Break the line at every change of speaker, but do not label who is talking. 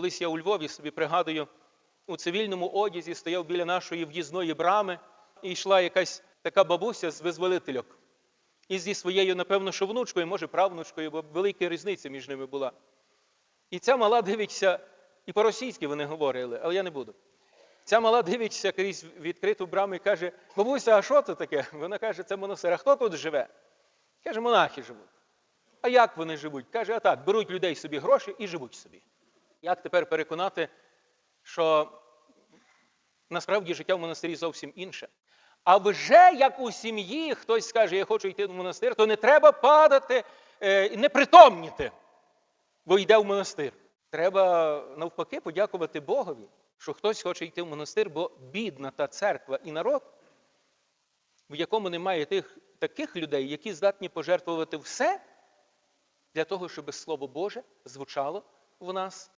колись я у Львові собі пригадую, у цивільному одязі стояв біля нашої в'їзної брами, і йшла якась така бабуся з визволительок. І зі своєю, напевно, що внучкою, може, правнучкою, бо велика різниця між ними була. І ця мала дивиться, і по-російськи вони говорили, але я не буду. Ця мала дивиться крізь відкриту браму і каже: бабуся, а що це таке? Вона каже, це монастир. А хто тут живе? Каже, монахи живуть. А як вони живуть? Каже, а так, беруть людей собі гроші і живуть собі. Як тепер переконати, що насправді життя в монастирі зовсім інше? А вже як у сім'ї хтось скаже, я хочу йти в монастир, то не треба падати, е, не притомніти, бо йде в монастир. Треба навпаки подякувати Богові, що хтось хоче йти в монастир, бо бідна та церква і народ, в якому немає тих таких людей, які здатні пожертвувати все для того, щоб Слово Боже звучало в нас